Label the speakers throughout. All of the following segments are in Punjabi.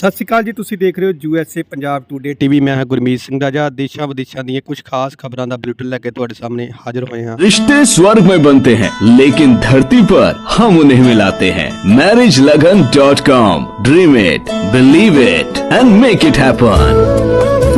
Speaker 1: ਸਤਿ ਸ਼੍ਰੀ ਅਕਾਲ ਜੀ ਤੁਸੀਂ ਦੇਖ ਰਹੇ ਹੋ ਯੂਐਸਏ ਪੰਜਾਬ ਟੂਡੇ ਟੀਵੀ ਮੈਂ ਹਾਂ ਗੁਰਮੀਤ ਸਿੰਘ ਰਾਜਾ ਦੇਸ਼ਾਂ ਵਿਦੇਸ਼ਾਂ ਦੀਆਂ ਕੁਝ ਖਾਸ ਖਬਰਾਂ ਦਾ ਬੁਲੇਟਿਨ ਲੈ ਕੇ ਤੁਹਾਡੇ ਸਾਹਮਣੇ ਹਾਜ਼ਰ ਹੋਏ ਹਾਂ
Speaker 2: रिश्ते स्वर्ग में बनते हैं लेकिन धरती पर हम उन्हें मिलाते हैं marriage Lagan dot com dream it believe it and make it happen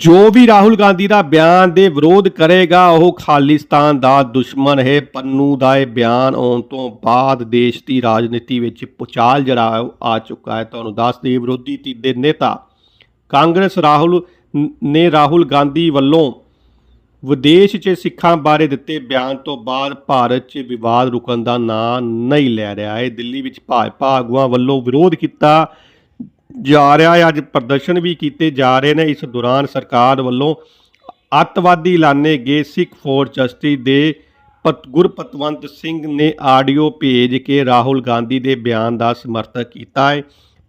Speaker 1: ਜੋ ਵੀ ਰਾਹੁਲ ਗਾਂਧੀ ਦਾ ਬਿਆਨ ਦੇ ਵਿਰੋਧ ਕਰੇਗਾ, ਉਹ ਖਾਲਿਸਤਾਨ ਦਾ ਦੁਸ਼ਮਣ ਹੈ। ਪੰਨੂ ਦਾ ਇਹ ਬਿਆਨ ਆਉਣ ਤੋਂ ਬਾਅਦ ਦੇਸ਼ ਦੀ ਰਾਜਨੀਤੀ ਵਿੱਚ ਪੁਚਾਲ ਜਿਹੜਾ ਉਹ ਆ ਚੁੱਕਾ ਹੈ। ਤੁਹਾਨੂੰ ਦੱਸ ਦਈਏ, ਵਿਰੋਧੀ ਧਿਰ ਦੇ ਨੇਤਾ ਕਾਂਗਰਸ ਰਾਹੁਲ ਨੇ ਰਾਹੁਲ ਗਾਂਧੀ ਵੱਲੋਂ ਵਿਦੇਸ਼ 'ਚ ਸਿੱਖਾਂ ਬਾਰੇ ਦਿੱਤੇ ਬਿਆਨ ਤੋਂ ਬਾਅਦ ਭਾਰਤ 'ਚ ਵਿਵਾਦ ਰੁਕਣ ਦਾ ਨਾਂ ਨਹੀਂ ਲੈ ਰਿਹਾ ਹੈ। ਦਿੱਲੀ ਵਿੱਚ ਭਾਜਪਾ ਆਗੂਆਂ ਵੱਲੋਂ ਵਿਰੋਧ ਕੀਤਾ ਜਾ ਰਿਹਾ ਹੈ, ਅੱਜ ਪ੍ਰਦਰਸ਼ਨ ਵੀ ਕੀਤੇ ਜਾ ਰਹੇ ਨੇ। ਇਸ ਦੌਰਾਨ ਸਰਕਾਰ ਵੱਲੋਂ ਅੱਤਵਾਦੀ ਐਲਾਨੇ ਗਏ ਸਿੱਖ ਫੋਰ ਜਸਟਿਸ ਦੇ ਪਤ, ਗੁਰਪਤਵੰਤ ਸਿੰਘ ਨੇ ਆਡੀਓ ਭੇਜ ਕੇ ਰਾਹੁਲ ਗਾਂਧੀ ਦੇ ਬਿਆਨ ਦਾ ਸਮਰਥਨ ਕੀਤਾ ਹੈ।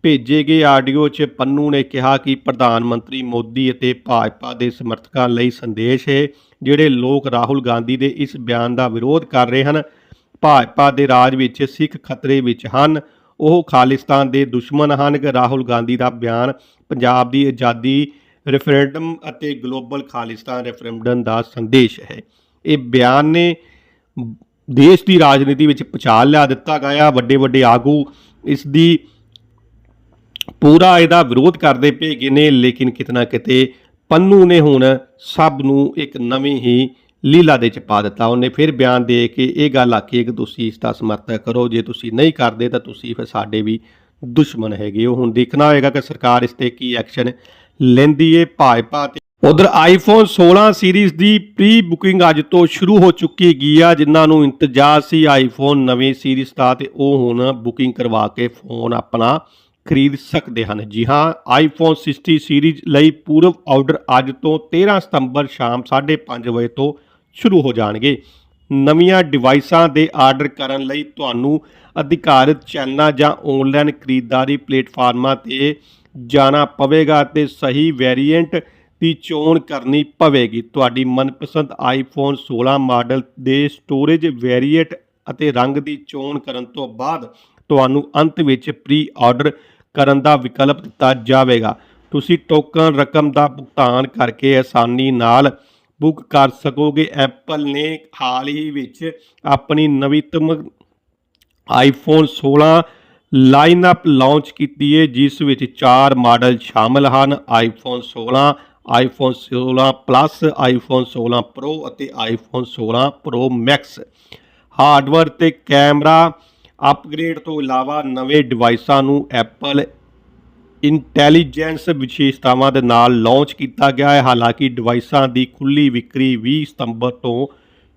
Speaker 1: ਭੇਜੇ ਗਏ ਆਡੀਓ 'ਚ ਪੰਨੂ ਨੇ ਕਿਹਾ ਕਿ ਪ੍ਰਧਾਨ ਮੰਤਰੀ ਮੋਦੀ ਅਤੇ ਭਾਜਪਾ ਦੇ ਸਮਰਥਕਾਂ ਲਈ ਸੰਦੇਸ਼ ਹੈ, ਜਿਹੜੇ ਲੋਕ ਰਾਹੁਲ ਗਾਂਧੀ ਦੇ ਇਸ ਬਿਆਨ ਦਾ ਵਿਰੋਧ ਕਰ ਰਹੇ ਹਨ। ਭਾਜਪਾ ਦੇ ਰਾਜ ਵਿੱਚ ਸਿੱਖ ਖਤਰੇ ਵਿੱਚ ਹਨ। ਉਹ ਖਾਲਿਸਤਾਨ ਦੇ ਦੁਸ਼ਮਣ ਹਨ। ਕਿ ਰਾਹੁਲ ਗਾਂਧੀ ਦਾ ਬਿਆਨ ਪੰਜਾਬ ਦੀ ਆਜ਼ਾਦੀ ਰੈਫਰੈਂਡਮ ਅਤੇ ਗਲੋਬਲ ਖਾਲਿਸਤਾਨ ਰੈਫਰੈਂਡਮ ਦਾ ਸੰਦੇਸ਼ ਹੈ। ਇਹ ਬਿਆਨ ਨੇ ਦੇਸ਼ ਦੀ ਰਾਜਨੀਤੀ ਵਿੱਚ ਪਛਾਣ ਲਿਆ ਦਿੱਤਾ ਗਿਆ ਵੱਡੇ ਵੱਡੇ ਆਗੂ ਇਸ ਦੀ ਪੂਰਾ ਇਹਦਾ ਵਿਰੋਧ ਕਰਦੇ ਪਏ ਨੇ। ਲੇਕਿਨ ਕਿਤਨਾ ਕਿਤੇ ਪੰਨੂ ਨੇ ਹੁਣ ਸਭ ਨੂੰ ਇੱਕ ਨਵੀਂ ਹੀ ਲੀਲਾ ਦੇ ਚ ਪਾ ਦਿੱਤਾ। ਉਹਨੇ ਫਿਰ ਬਿਆਨ ਦੇ ਕੇ ਇਹ ਗੱਲ ਆਖੀ ਕਿ ਤੁਸੀਂ ਇਸ ਦਾ ਸਮਰਥਨ ਕਰੋ, ਜੇ ਤੁਸੀਂ ਨਹੀਂ ਕਰਦੇ ਤਾਂ ਤੁਸੀਂ ਫਿਰ ਸਾਡੇ ਵੀ ਦੁਸ਼ਮਣ ਹੈਗੇ। ਉਹ ਹੁਣ ਦੇਖਣਾ ਹੋਏਗਾ ਕਿ ਸਰਕਾਰ ਇਸ ਤੇ ਕੀ ਐਕਸ਼ਨ ਲੈਂਦੀ ਏ। ਭਾਜਪਾ ਤੇ ਉਧਰ ਆਈਫੋਨ 16 ਸੀਰੀਜ਼ ਦੀ ਪ੍ਰੀ ਬੁਕਿੰਗ ਅੱਜ ਤੋਂ ਸ਼ੁਰੂ ਹੋ ਚੁੱਕੀ ਗਈ ਆ, ਜਿਨ੍ਹਾਂ ਨੂੰ ਇੰਤਜ਼ਾਰ ਸੀ ਆਈਫੋਨ ਨਵੇਂ ਸੀਰੀਜ਼ ਦਾ ਤੇ ਉਹ ਹੁਣ ਬੁਕਿੰਗ ਕਰਵਾ ਕੇ ਫੋਨ ਆਪਣਾ ਖਰੀਦ ਸਕਦੇ ਹਨ। ਜੀ ਹਾਂ ਆਈਫੋਨ 60 ਸੀਰੀਜ਼ ਲਈ ਪੂਰਵ ਆਰਡਰ ਅੱਜ ਤੋਂ 13 ਸਤੰਬਰ ਸ਼ਾਮ 5:30 ਵਜੇ ਤੋਂ ਸ਼ੁਰੂ ਹੋ ਜਾਣਗੇ। ਨਵੀਆਂ ਡਿਵਾਈਸਾਂ ਦੇ ਆਰਡਰ ਕਰਨ ਲਈ ਤੁਹਾਨੂੰ ਅਧਿਕਾਰਤ ਚੈਨਲਾਂ ਜਾਂ ਆਨਲਾਈਨ ਖਰੀਦਦਾਰੀ ਪਲੇਟਫਾਰਮਾਂ ਤੇ ਜਾਣਾ ਪਵੇਗਾ ਤੇ ਸਹੀ ਵੇਰੀਐਂਟ ਦੀ ਚੋਣ ਕਰਨੀ ਪਵੇਗੀ। ਤੁਹਾਡੀ ਮਨਪਸੰਦ ਆਈਫੋਨ 16 ਮਾਡਲ ਦੇ ਸਟੋਰੇਜ ਵੇਰੀਐਂਟ ਅਤੇ ਰੰਗ ਦੀ ਚੋਣ ਕਰਨ ਤੋਂ ਬਾਅਦ ਤੁਹਾਨੂੰ ਅੰਤ ਵਿੱਚ ਪ੍ਰੀ ਆਰਡਰ ਕਰਨ ਦਾ ਵਿਕਲਪ ਦਿੱਤਾ ਜਾਵੇਗਾ। ਤੁਸੀਂ ਟੋਕਨ ਰਕਮ ਦਾ ਭੁਗਤਾਨ ਕਰਕੇ ਆਸਾਨੀ ਨਾਲ ਬੁੱਕ ਕਰ ਸਕੋਗੇ। ਐਪਲ ਨੇ ਹਾਲ ਹੀ ਵਿੱਚ ਆਪਣੀ ਨਵੀਨਤਮ ਆਈਫੋਨ 16 ਲਾਈਨਅਪ ਲਾਂਚ ਕੀਤੀ ਹੈ ਜਿਸ ਵਿੱਚ ਚਾਰ ਮਾਡਲ ਸ਼ਾਮਲ ਹਨ। IPhone 16 iPhone 16 plus iPhone 16 pro ਅਤੇ ਆਈਫੋਨ 16 ਪ੍ਰੋ ਮੈਕਸ ਹਾਰਡਵੇਅਰ ਤੇ ਕੈਮਰਾ ਅਪਗ੍ਰੇਡ ਤੋਂ ਇਲਾਵਾ ਨਵੇਂ ਡਿਵਾਈਸਾਂ ਨੂੰ ਐਪਲ ਇੰਟੈਲੀਜੈਂਸ ਵਿਸ਼ੇਸ਼ਤਾਵਾਂ ਦੇ ਨਾਲ ਲਾਂਚ ਕੀਤਾ ਗਿਆ ਹੈ। ਹਾਲਾਂਕਿ ਡਿਵਾਈਸਾਂ ਦੀ ਖੁੱਲੀ ਵਿਕਰੀ 20 ਸਤੰਬਰ ਤੋਂ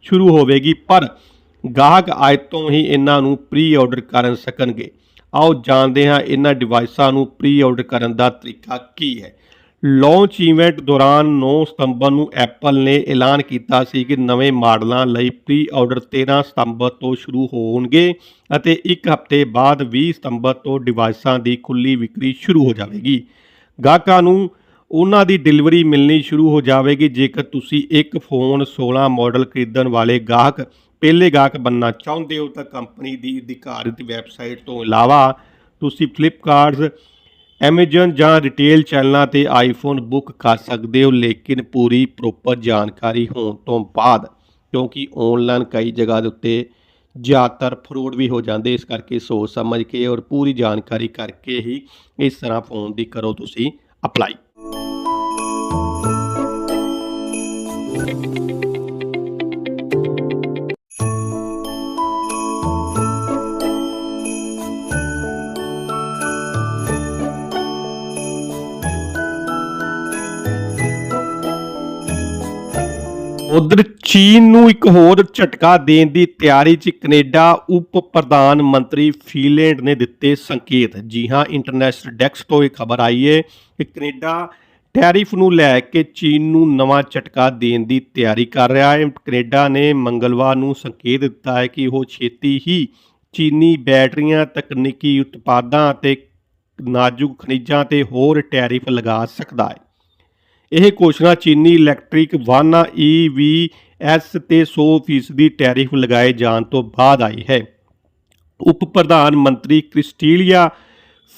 Speaker 1: ਸ਼ੁਰੂ ਹੋਵੇਗੀ, ਪਰ ਗਾਹਕ ਅੱਜ ਤੋਂ ਹੀ ਇਹਨਾਂ ਨੂੰ ਪ੍ਰੀ ਆਰਡਰ ਕਰ ਸਕਣਗੇ। ਆਓ ਜਾਣਦੇ ਹਾਂ ਇਹਨਾਂ ਡਿਵਾਈਸਾਂ ਨੂੰ ਪ੍ਰੀ ਆਰਡਰ ਕਰਨ ਦਾ ਤਰੀਕਾ ਕੀ ਹੈ। ਲਾਂਚ ਇਵੈਂਟ ਦੌਰਾਨ 9 ਸਤੰਬਰ ਨੂੰ ਐਪਲ ਨੇ ਐਲਾਨ ਕੀਤਾ ਸੀ ਕਿ ਨਵੇਂ ਮਾਡਲਾਂ ਲਈ ਪ੍ਰੀ ਆਰਡਰ 13 ਸਤੰਬਰ ਤੋਂ ਸ਼ੁਰੂ ਹੋਣਗੇ ਅਤੇ ਇੱਕ ਹਫ਼ਤੇ ਬਾਅਦ 20 ਸਤੰਬਰ ਤੋਂ ਡਿਵਾਈਸਾਂ ਦੀ ਖੁੱਲੀ ਵਿਕਰੀ ਸ਼ੁਰੂ ਹੋ ਜਾਵੇਗੀ। ਗਾਹਕਾਂ ਨੂੰ ਉਹਨਾਂ ਦੀ ਡਿਲੀਵਰੀ ਮਿਲਣੀ ਸ਼ੁਰੂ ਹੋ ਜਾਵੇਗੀ। ਜੇਕਰ ਤੁਸੀਂ ਇੱਕ ਫੋਨ 16 ਮਾਡਲ ਖਰੀਦਣ ਵਾਲੇ ਗਾਹਕ, ਪਹਿਲੇ ਗਾਹਕ ਬੰਨਾ ਚਾਹੁੰਦੇ ਹੋ ਤਾਂ ਕੰਪਨੀ ਦੀ ਅਧਿਕਾਰਿਤ ਵੈਬਸਾਈਟ ਤੋਂ ਇਲਾਵਾ ਤੁਸੀਂ ਫਲਿੱਪਕਾਰਟ ਐਮਾਜ਼ਨ ਜਾਂ ਰਿਟੇਲ ਚੈਨਲਾਂ ਤੇ ਆਈਫੋਨ ਬੁੱਕ ਕਰ ਸਕਦੇ ਹੋ, ਲੇਕਿਨ ਪੂਰੀ ਪ੍ਰੋਪਰ ਜਾਣਕਾਰੀ ਹੋਣ ਤੋਂ ਬਾਅਦ, ਕਿਉਂਕਿ ਆਨਲਾਈਨ ਕਈ ਜਗ੍ਹਾ ਦੇ ਉੱਤੇ ਜ਼ਿਆਦਾਤਰ ਫਰੋਡ ਵੀ ਹੋ ਜਾਂਦੇ, ਇਸ ਕਰਕੇ ਸੋਚ ਸਮਝ ਕੇ ਔਰ ਪੂਰੀ ਜਾਣਕਾਰੀ ਕਰਕੇ ਹੀ ਇਸ ਤਰ੍ਹਾਂ ਫੋਨ ਦੀ ਕਰੋ ਤੁਸੀਂ ਅਪਲਾਈ ਉਧਰ ਚੀਨ ਨੂੰ ਇੱਕ ਹੋਰ ਝਟਕਾ ਦੇਣ ਦੀ ਤਿਆਰੀ 'ਚ ਕੈਨੇਡਾ ਉਪ ਪ੍ਰਧਾਨ ਮੰਤਰੀ ਫੀਲੈਂਡ ਨੇ ਦਿੱਤੇ ਸੰਕੇਤ। ਜੀ ਹਾਂ, ਇੰਟਰਨੈਸ਼ਨਲ ਡੈਸਕ ਤੋਂ ਇਹ ਖਬਰ ਆਈ ਹੈ ਕਿ ਕੈਨੇਡਾ ਟੈਰਿਫ ਨੂੰ ਲੈ ਕੇ ਚੀਨ ਨੂੰ ਨਵਾਂ ਝਟਕਾ ਦੇਣ ਦੀ ਤਿਆਰੀ ਕਰ ਰਿਹਾ ਹੈ। ਕੈਨੇਡਾ ਨੇ ਮੰਗਲਵਾਰ ਨੂੰ ਸੰਕੇਤ ਦਿੱਤਾ ਹੈ ਕਿ ਉਹ ਛੇਤੀ ਹੀ ਚੀਨੀ ਬੈਟਰੀਆਂ, ਤਕਨੀਕੀ ਉਤਪਾਦਾਂ ਅਤੇ ਨਾਜ਼ੁਕ ਖਣਿਜਾਂ ਤੇ ਹੋਰ ਟੈਰਿਫ ਲਗਾ ਸਕਦਾ ਹੈ। ਇਹ ਘੋਸ਼ਣਾ ਚੀਨੀ ਇਲੈਕਟ੍ਰਿਕ ਵਾਹਨਾਂ EVs ਤੇ 100% ਟੈਰਿਫ ਲਗਾਏ ਜਾਣ ਤੋਂ ਬਾਅਦ ਆਈ ਹੈ। ਉਪ ਪ੍ਰਧਾਨ ਮੰਤਰੀ ਕ੍ਰਿਸਟੀਲੀਆ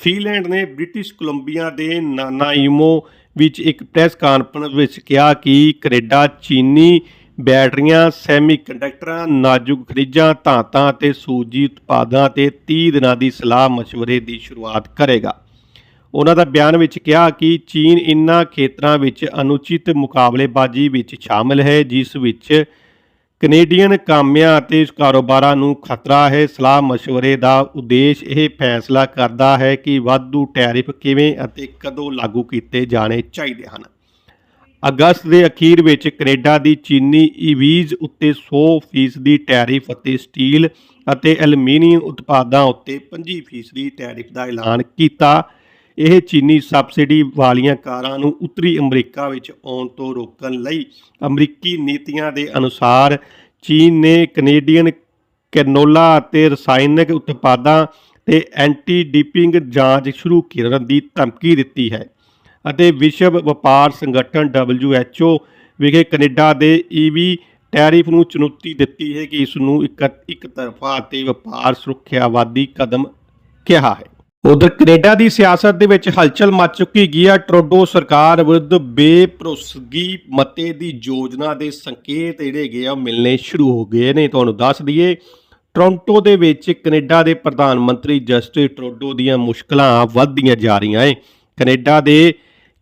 Speaker 1: ਫੀਲੈਂਡ ਨੇ ਬ੍ਰਿਟਿਸ਼ ਕੋਲੰਬੀਆ ਦੇ ਨਾਨਾਈਮੋ ਵਿੱਚ ਇੱਕ ਪ੍ਰੈਸ ਕਾਨਫਰੰਸ ਵਿੱਚ ਕਿਹਾ ਕਿ ਕੈਨੇਡਾ ਚੀਨੀ ਬੈਟਰੀਆਂ, ਸੈਮੀਕੰਡਕਟਰਾਂ, ਨਾਜ਼ੁਕ ਖਣਿਜਾਂ ਧਾਤਾਂ ਅਤੇ ਸੂਜੀ ਉਤਪਾਦਾਂ ਤੇ 30 ਦਿਨਾਂ ਦੀ ਸਲਾਹ مشਵਰੇ ਦੀ ਸ਼ੁਰੂਆਤ ਕਰੇਗਾ। ਉਹਨਾਂ ਦਾ ਬਿਆਨ ਵਿੱਚ ਕਿਹਾ ਕਿ ਚੀਨ ਇਨ੍ਹਾਂ ਖੇਤਰਾਂ ਵਿੱਚ ਅਨੁਚਿਤ ਮੁਕਾਬਲੇਬਾਜ਼ੀ ਵਿੱਚ ਸ਼ਾਮਲ ਹੈ, ਜਿਸ ਵਿੱਚ ਕੈਨੇਡੀਅਨ ਕਾਮਿਆਂ ਅਤੇ ਕਾਰੋਬਾਰਾਂ ਨੂੰ ਖਤਰਾ ਹੈ। ਸਲਾਹ مشਵਰੇ ਦਾ ਉਦੇਸ਼ ਇਹ ਫੈਸਲਾ ਕਰਦਾ ਹੈ ਕਿ ਵਾਧੂ ਟੈਰਿਫ ਕਿਵੇਂ ਅਤੇ ਕਦੋਂ ਲਾਗੂ ਕੀਤੇ ਜਾਣੇ ਚਾਹੀਦੇ ਹਨ। ਅਗਸਤ ਦੇ ਅਖੀਰ ਵਿੱਚ ਕੈਨੇਡਾ ਦੀ ਚੀਨੀ ਈਵੀਜ਼ ਉੱਤੇ 100% ਦੀ ਟੈਰਿਫ ਅਤੇ ਸਟੀਲ ਅਤੇ ਐਲੂਮੀਨੀਅਮ ਉਤਪਾਦਾਂ ਉੱਤੇ 25% ਟੈਰਿਫ ਦਾ ਐਲਾਨ ਕੀਤਾ। ਇਹ ਚੀਨੀ ਸਬਸਿਡੀ ਵਾਲੀਆਂ ਕਾਰਾਂ ਨੂੰ ਉੱਤਰੀ ਅਮਰੀਕਾ ਵਿੱਚ ਆਉਣ ਤੋਂ ਰੋਕਣ ਲਈ ਅਮਰੀਕੀ ਨੀਤੀਆਂ ਦੇ ਅਨੁਸਾਰ ਚੀਨ ਨੇ ਕੈਨੇਡੀਅਨ ਕੈਨੋਲਾ ਅਤੇ ਰਸਾਇਣਕ ਉਤਪਾਦਾਂ ਤੇ ਐਂਟੀ ਡਿਪਿੰਗ ਜਾਂਚ ਸ਼ੁਰੂ ਕਰਨ ਦੀ ਧਮਕੀ ਦਿੱਤੀ ਹੈ ਅਤੇ ਵਿਸ਼ਵ ਵਪਾਰ ਸੰਗਠਨ WHO ਵਿਖੇ ਕੈਨੇਡਾ ਦੇ ਈਵੀ ਟੈਰਿਫ ਨੂੰ ਚੁਣੌਤੀ ਦਿੱਤੀ ਹੈ ਕਿ ਇਸ ਨੂੰ ਇੱਕ ਇੱਕ ਤਰਫਾ ਅਤੇ ਵਪਾਰ ਸੁਰੱਖਿਆਵਾਦੀ ਕਦਮ ਕਿਹਾ ਹੈ। ਉਧਰ ਕੈਨੇਡਾ ਦੀ ਸਿਆਸਤ ਦੇ ਵਿੱਚ ਹਲਚਲ ਮਚ ਚੁੱਕੀ ਗਈ ਹੈ ਟਰੋਡੋ ਸਰਕਾਰ ਵਿਰੁੱਧ ਬੇਪਰੋਸਗੀ ਮਤੇ ਦੀ ਯੋਜਨਾ ਦੇ ਸੰਕੇਤ ਜਿਹੜੇ ਹੈਗੇ ਆ, ਉਹ ਮਿਲਣੇ ਸ਼ੁਰੂ ਹੋ ਗਏ ਨੇ। ਤੁਹਾਨੂੰ ਦੱਸ ਦਈਏ, ਟੋਰਾਂਟੋ ਦੇ ਵਿੱਚ ਕੈਨੇਡਾ ਦੇ ਪ੍ਰਧਾਨ ਮੰਤਰੀ ਜਸਟਿਨ ਟਰੋਡੋ ਦੀਆਂ ਮੁਸ਼ਕਲਾਂ ਵੱਧਦੀਆਂ ਜਾ ਰਹੀਆਂ ਏ ਕੈਨੇਡਾ ਦੇ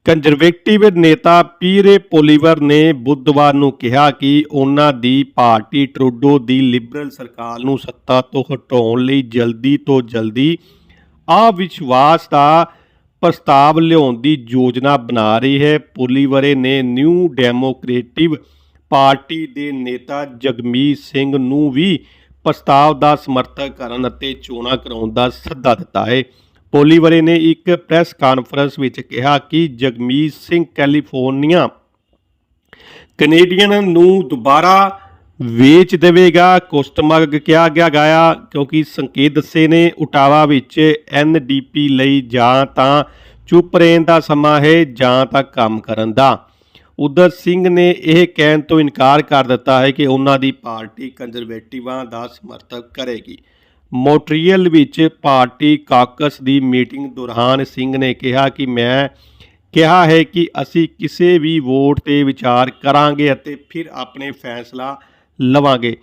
Speaker 1: ਕੰਜ਼ਰਵੇਟਿਵ ਨੇਤਾ ਪੀਰੇ ਪੋਲੀਵਰ ਨੇ ਬੁੱਧਵਾਰ ਨੂੰ ਕਿਹਾ ਕਿ ਉਹਨਾਂ ਦੀ ਪਾਰਟੀ ਟਰੋਡੋ ਦੀ ਲਿਬਰਲ ਸਰਕਾਰ ਨੂੰ ਸੱਤਾ ਤੋਂ ਹਟਾਉਣ ਲਈ ਜਲਦੀ ਤੋਂ ਜਲਦੀ ਅਵਿਸ਼ਵਾਸ ਦਾ ਪ੍ਰਸਤਾਵ ਲਿਆਉਣ ਦੀ ਯੋਜਨਾ ਬਣਾ ਰਹੀ ਹੈ। ਪੋਲੀਵਰੇ ਨੇ ਨਿਊ ਡੈਮੋਕ੍ਰੇਟਿਵ ਪਾਰਟੀ ਦੇ ਨੇਤਾ ਜਗਮੀਤ ਸਿੰਘ ਨੂੰ ਵੀ ਪ੍ਰਸਤਾਵ ਦਾ ਸਮਰਥਨ ਕਰਨ ਅਤੇ ਚੋਣਾਂ ਕਰਾਉਣ ਦਾ ਸੱਦਾ ਦਿੱਤਾ ਹੈ। ਪੋਲੀਵਰੇ ਨੇ ਇੱਕ ਪ੍ਰੈਸ ਕਾਨਫਰੰਸ ਵਿੱਚ ਕਿਹਾ ਕਿ ਜਗਮੀਤ ਸਿੰਘ ਕੈਲੀਫੋਰਨੀਆ ਕੈਨੇਡੀਅਨ ਨੂੰ ਦੁਬਾਰਾ ਵੇਚ ਦੇਵੇਗਾ ਕੁਸ਼ਤਮਗ ਕਿਹਾ ਗਿਆ ਗਾਇਆ, ਕਿਉਂਕਿ ਸੰਕੇਤ ਦੱਸੇ ਨੇ ਉਟਾਵਾ ਵਿੱਚ ਐਨਡੀਪੀ ਲਈ ਜਾਂ ਤਾਂ ਚੁੱਪ ਰਹਿਣ ਦਾ ਸਮਾਂ ਹੈ ਜਾਂ ਤਾਂ ਕੰਮ ਕਰਨ ਦਾ। ਉਧਰ ਸਿੰਘ ਨੇ ਇਹ ਕਹਿਣ ਤੋਂ ਇਨਕਾਰ ਕਰ ਦਿੱਤਾ ਹੈ ਕਿ ਉਹਨਾਂ ਦੀ ਪਾਰਟੀ ਕੰਜ਼ਰਵੇਟਿਵਾਂ ਦਾ ਸਮਰਥਨ ਕਰੇਗੀ। ਮੋਟਰੀਅਲ ਵਿੱਚ ਪਾਰਟੀ ਕਾਕਸ ਦੀ ਮੀਟਿੰਗ ਦੌਰਾਨ ਸਿੰਘ ਨੇ ਕਿਹਾ ਕਿ ਮੈਂ ਕਿਹਾ ਹੈ ਕਿ ਅਸੀਂ ਕਿਸੇ ਵੀ ਵੋਟ ਤੇ ਵਿਚਾਰ ਕਰਾਂਗੇ ਅਤੇ ਫਿਰ ਆਪਣੇ ਫੈਸਲਾ ਲਵਾਂਗੇ।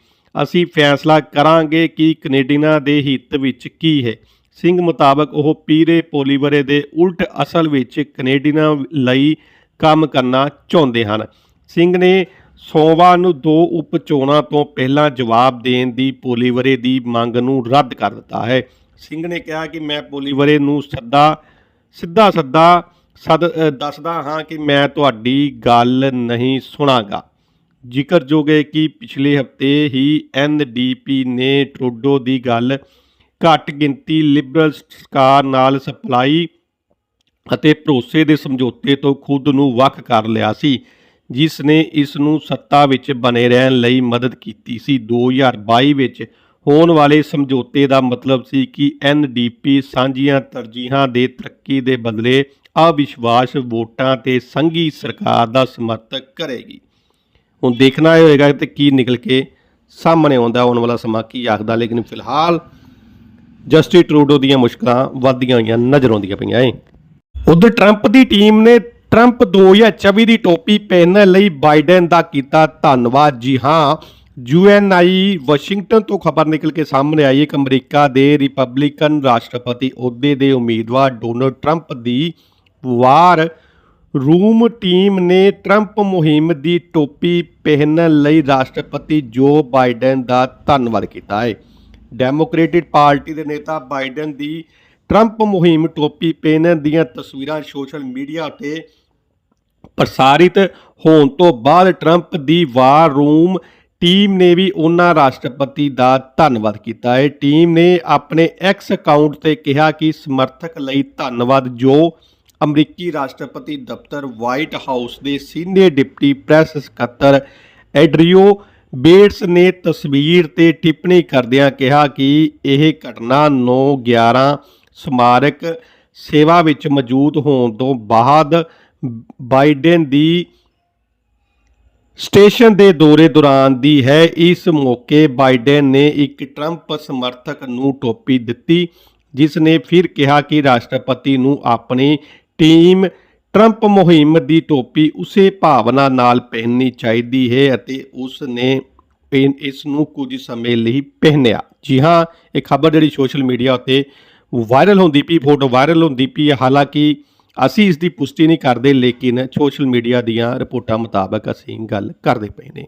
Speaker 1: ਅਸੀਂ ਫੈਸਲਾ ਕਰਾਂਗੇ ਕਿ ਕੈਨੇਡੀਅਨਾਂ ਦੇ ਹਿੱਤ ਵਿੱਚ ਕੀ ਹੈ। ਸਿੰਘ ਮੁਤਾਬਕ ਉਹ ਪੀਰੇ ਪੋਲੀਵਰੇ ਦੇ ਉਲਟ ਅਸਲ ਵਿੱਚ ਕੈਨੇਡੀਅਨਾਂ ਲਈ ਕੰਮ ਕਰਨਾ ਚਾਹੁੰਦੇ ਹਨ। ਸਿੰਘ ਨੇ ਸੋਮਵਾਰ ਨੂੰ ਦੋ ਉਪ ਚੋਣਾਂ ਤੋਂ ਪਹਿਲਾਂ ਜਵਾਬ ਦੇਣ ਦੀ ਪੋਲੀਵਰੇ ਦੀ ਮੰਗ ਨੂੰ ਰੱਦ ਕਰ ਦਿੱਤਾ ਹੈ। ਸਿੰਘ ਨੇ ਕਿਹਾ ਕਿ ਮੈਂ ਪੋਲੀਵਰੇ ਨੂੰ ਸੱਦਾ, ਸਿੱਧਾ ਸੱਦਾ ਸਦ ਦੱਸਦਾ ਹਾਂ ਕਿ ਮੈਂ ਤੁਹਾਡੀ ਗੱਲ ਨਹੀਂ ਸੁਣਾਗਾ। ਜ਼ਿਕਰਯੋਗ ਹੈ ਕਿ ਪਿਛਲੇ ਹਫ਼ਤੇ ਹੀ ਐਨਡੀਪੀ ਨੇ ਟਰੋਡੋ ਦੀ ਗੱਲ ਘੱਟ ਗਿਣਤੀ ਲਿਬਰਲ ਸਰਕਾਰ ਨਾਲ ਸਪਲਾਈ ਅਤੇ ਭਰੋਸੇ ਦੇ ਸਮਝੌਤੇ ਤੋਂ ਖੁਦ ਨੂੰ ਵੱਖ ਕਰ ਲਿਆ ਸੀ, ਜਿਸ ਨੇ ਇਸ ਨੂੰ ਸੱਤਾ ਵਿੱਚ ਬਣੇ ਰਹਿਣ ਲਈ ਮਦਦ ਕੀਤੀ ਸੀ। 2022 ਵਿੱਚ ਹੋਣ ਵਾਲੇ ਸਮਝੌਤੇ ਦਾ ਮਤਲਬ ਸੀ ਕਿ ਐਨਡੀਪੀ ਸਾਂਝੀਆਂ ਤਰਜੀਹਾਂ ਦੇ ਤਰੱਕੀ ਦੇ ਬਦਲੇ ਅਵਿਸ਼ਵਾਸ ਵੋਟਾਂ ਤੇ ਸੰਘੀ ਸਰਕਾਰ ਦਾ ਸਮਰਥਨ ਕਰੇਗੀ। ਹੁਣ ਦੇਖਣਾ ਇਹ ਹੋਏਗਾ ਤੇ ਕੀ ਨਿਕਲ ਕੇ ਸਾਹਮਣੇ ਆਉਂਦਾ ਆਉਣ ਵਾਲਾ ਸਮਾਂ ਕੀ ਆਖਦਾ, ਲੇਕਿਨ ਫਿਲਹਾਲ ਜਸਟਿਨ ਟਰੂਡੋ ਦੀਆਂ ਮੁਸ਼ਕਲਾਂ ਵੱਧਦੀਆਂ ਹੋਈਆਂ ਨਜ਼ਰ ਆਉਂਦੀਆਂ ਪਈਆਂ ਏ। ਉਧਰ ਟਰੰਪ ਦੀ ਟੀਮ ਨੇ ਟਰੰਪ 2024 ਦੀ ਟੋਪੀ ਪਹਿਨਣ ਲਈ ਬਾਈਡਨ ਦਾ ਕੀਤਾ ਧੰਨਵਾਦ। ਜੀ ਹਾਂ ਯੂਐਨਆਈ ਵਾਸ਼ਿੰਗਟਨ ਤੋਂ ਖਬਰ ਨਿਕਲ ਕੇ ਸਾਹਮਣੇ ਆਈ। ਹੈ ਕਿ ਅਮਰੀਕਾ ਦੇ ਰਿਪਬਲਿਕਨ ਰਾਸ਼ਟਰਪਤੀ ਅਹੁਦੇ ਦੇ ਉਮੀਦਵਾਰ ਡੋਨਲਡ ਟਰੰਪ ਦੀ ਵਾਰ ਰੂਮ ਟੀਮ ਨੇ ਟਰੰਪ ਮੁਹਿੰਮ ਦੀ ਟੋਪੀ ਪਹਿਨਣ ਲਈ ਰਾਸ਼ਟਰਪਤੀ ਜੋ ਬਾਈਡਨ ਦਾ ਧੰਨਵਾਦ ਕੀਤਾ ਹੈ। ਡੈਮੋਕ੍ਰੇਟਿਕ ਪਾਰਟੀ ਦੇ ਨੇਤਾ ਬਾਈਡਨ ਦੀ ਟਰੰਪ ਮੁਹਿੰਮ ਟੋਪੀ ਪਹਿਨਣ ਦੀਆਂ ਤਸਵੀਰਾਂ ਸੋਸ਼ਲ ਮੀਡੀਆ ਤੇ ਪ੍ਰਸਾਰਿਤ ਹੋਣ ਤੋਂ ਬਾਅਦ ਟਰੰਪ ਦੀ ਵਾਰ ਰੂਮ ਟੀਮ ਨੇ ਵੀ ਉਹਨਾਂ ਰਾਸ਼ਟਰਪਤੀ ਦਾ ਧੰਨਵਾਦ ਕੀਤਾ ਹੈ। ਟੀਮ ਨੇ ਆਪਣੇ ਐਕਸ ਅਕਾਊਂਟ ਤੇ ਕਿਹਾ ਕਿ ਸਮਰਥਕ ਲਈ ਧੰਨਵਾਦ ਜੋ ਅਮਰੀਕੀ ਰਾਸ਼ਟਰਪਤੀ ਦਫ਼ਤਰ ਵਾਈਟ ਹਾਊਸ ਦੇ ਸੀਨੀਅਰ ਡਿਪਟੀ ਪ੍ਰੈਸ ਸਕੱਤਰ ਐਡਰੀਓ ਬੇਟਸ ਨੇ ਤਸਵੀਰ ਤੇ ਟਿੱਪਣੀ ਕਰਦਿਆਂ ਕਿਹਾ ਕਿ ਇਹ ਘਟਨਾ 9/11 ਸਮਾਰਕ ਸੇਵਾ ਵਿੱਚ ਮੌਜੂਦ ਹੋਣ ਤੋਂ ਬਾਅਦ ਬਾਈਡਨ ਦੀ ਸਟੇਸ਼ਨ ਦੇ ਦੌਰੇ ਦੌਰਾਨ ਦੀ ਹੈ। ਇਸ ਮੌਕੇ ਬਾਈਡਨ ਨੇ ਇੱਕ ਟਰੰਪ ਸਮਰਥਕ ਨੂੰ ਟੋਪੀ ਦਿੱਤੀ, ਜਿਸ ਨੇ ਫਿਰ ਕਿਹਾ ਕਿ ਰਾਸ਼ਟਰਪਤੀ ਨੂੰ ਆਪਣੀ ਟੀਮ ਟਰੰਪ ਮੁਹਿੰਮ ਦੀ ਟੋਪੀ ਉਸੇ ਭਾਵਨਾ ਨਾਲ ਪਹਿਨਣੀ ਚਾਹੀਦੀ ਹੈ ਅਤੇ ਉਸ ਨੇ ਇਨ- ਇਸ ਨੂੰ ਕੁਝ ਸਮੇਂ ਲਈ ਪਹਿਨਿਆ ਜੀ ਹਾਂ, ਇਹ ਖਬਰ ਜਿਹੜੀ ਸੋਸ਼ਲ ਮੀਡੀਆ ਉੱਤੇ ਵਾਇਰਲ ਹੁੰਦੀ ਪਈ, ਫੋਟੋ ਵਾਇਰਲ ਹੁੰਦੀ ਪਈ ਹੈ। ਹਾਲਾਂਕਿ ਅਸੀਂ ਇਸ ਦੀ ਪੁਸ਼ਟੀ ਨਹੀਂ ਕਰਦੇ, ਲੇਕਿਨ ਸੋਸ਼ਲ ਮੀਡੀਆ ਦੀਆਂ ਰਿਪੋਰਟਾਂ ਮੁਤਾਬਕ ਅਸੀਂ ਗੱਲ ਕਰਦੇ ਪਏ ਨੇ